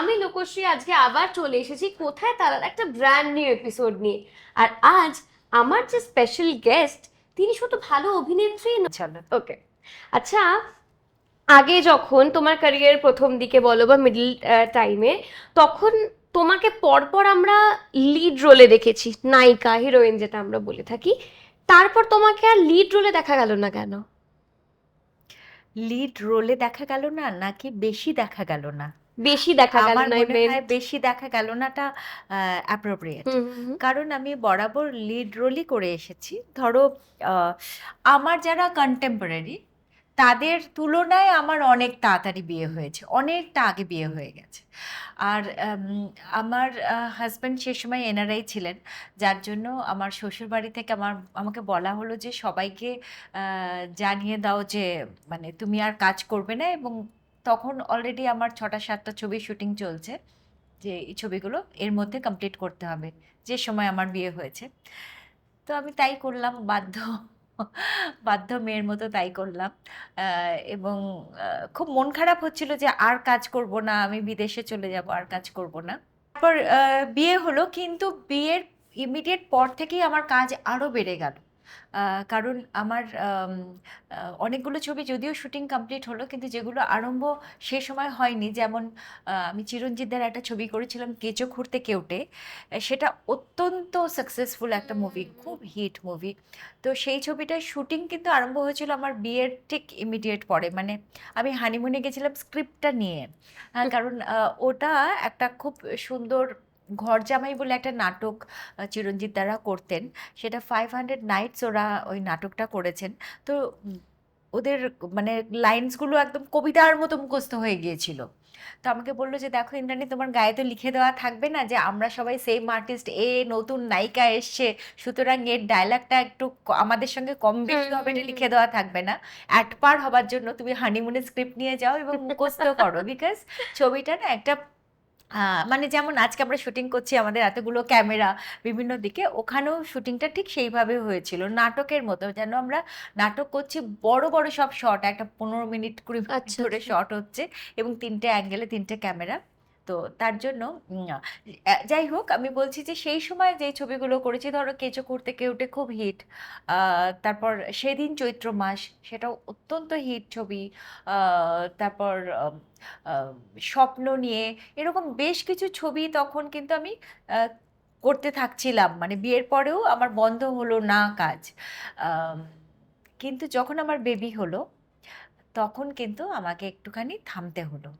আমি লোকশ্রী আজকে আবার চলে এসেছি কোথায় তারার একটা ব্র্যান্ড নিউ এপিসোড নিয়ে। আর আজ আমার যে স্পেশাল গেস্ট তিনি শুধু ভালো অভিনেত্রী চলো ওকে আচ্ছা আগে যখন তোমার ক্যারিয়ার প্রথম দিকে বলো বা মিডল টাইমে তখন তোমাকে পরপর আমরা লিড রোলে দেখেছি নায়িকা হিরোইন যেটা আমরা বলে থাকি। তারপর তোমাকে আর লিড রোলে দেখা গেল না কেন? লিড রোলে দেখা গেল না নাকি বেশি দেখা গেল না? বেশি দেখা গেল না বেশি দেখা গেল নাটা অ্যাপ্রোপ্রিয়েট কারণ আমি বরাবর লিড রোলই করে এসেছি। ধরো আমার যারা কন্টেম্পোরারি তাদের তুলনায় আমার অনেক তাড়াতাড়ি বিয়ে হয়েছে অনেকটা আগে বিয়ে হয়ে গেছে। আর আমার হাজব্যান্ড সে সময় এনআরআই ছিলেন যার জন্য আমার শ্বশুর বাড়ি থেকে আমার আমাকে বলা হলো যে সবাইকে জানিয়ে দাও যে মানে তুমি আর কাজ করবে না এবং তখন অলরেডি আমার ছটা, সাতটা ছবি শুটিং চলছে, যে এই ছবিগুলো এর মধ্যে কমপ্লিট করতে হবে, যে সময় আমার বিয়ে হয়েছে। তো আমি তাই করলাম, বাধ্য বাধ্য মেয়ের মতো তাই করলাম। এবং খুব মন খারাপ হচ্ছিল যে আর কাজ করব না, আমি বিদেশে চলে যাব, আর কাজ করব না। তারপর বিয়ে হলো, কিন্তু বিয়ের ইমিডিয়েট পর থেকেই আমার কাজ আরও বেড়ে গেল। কারণ আমার অনেকগুলো ছবি যদিও শুটিং কমপ্লিট হলো কিন্তু যেগুলো আরম্ভ সে সময় হয়নি। যেমন আমি চিরঞ্জিতদের একটা ছবি করেছিলাম কেঁচো খুঁড়তে কেউটে সেটা অত্যন্ত সাকসেসফুল একটা মুভি খুব হিট মুভি তো সেই ছবিটার শুটিং কিন্তু আরম্ভ হয়েছিল আমার বিয়ের ঠিক ইমিডিয়েট পরে। মানে আমি হানিমুনে গেছিলাম স্ক্রিপ্টটা নিয়ে। আহ, কারণ ওটা একটা খুব সুন্দর ঘর জামাই বলে একটা নাটক চিরঞ্জিত দ্বারা করতেন। সেটা ফাইভ হান্ড্রেড নাইটস ওরা ওই নাটকটা করেছেন। তো ওদের মানে লাইন্সগুলো একদম কবিতার মতো মুখস্থ হয়ে গিয়েছিল। তো আমাকে বলল যে দেখো ইন্দ্রাণী তোমার গায়ে তো লিখে দেওয়া থাকবে না যে আমরা সবাই সেম আর্টিস্ট এ নতুন নায়িকা এসছে সুতরাং এর ডায়লগটা একটু আমাদের সঙ্গে কম বেশি হবে এটা লিখে দেওয়া থাকবে না। অ্যাট পার হবার জন্য তুমি হানিমুনের স্ক্রিপ্ট নিয়ে যাও এবং মুখস্থ করো বিকজ ছবিটা না একটা মানে যেমন আজকে আমরা শুটিং করছি আমাদের এতগুলো ক্যামেরা বিভিন্ন দিকে ওখানেও শুটিংটা ঠিক সেইভাবে হয়েছিল নাটকের মতো যেন আমরা নাটক করছি বড় বড় সব শট একটা পনেরো মিনিট কুড়ি মিনিট আচ্ছা, ধরে আচ্ছা। শট হচ্ছে এবং তিনটে অ্যাঙ্গেলে তিনটে ক্যামেরা তো তার জন্য যাই হোক আমি বলছি যে সেই সময় যে ছবিগুলো করেছি, ধরো কেঁচো করতে কেউটে খুব হিট তারপর সেদিন চৈত্র মাস, সেটাও অত্যন্ত হিট ছবি তারপর স্বপ্ন নিয়ে, এরকম বেশ কিছু ছবি তখন কিন্তু আমি করতে থাকছিলাম। মানে বিয়ের পরেও আমার বন্ধ হলো না কাজ। কিন্তু যখন আমার বেবি হলো, তখন কিন্তু আমাকে একটুখানি থামতে হলো।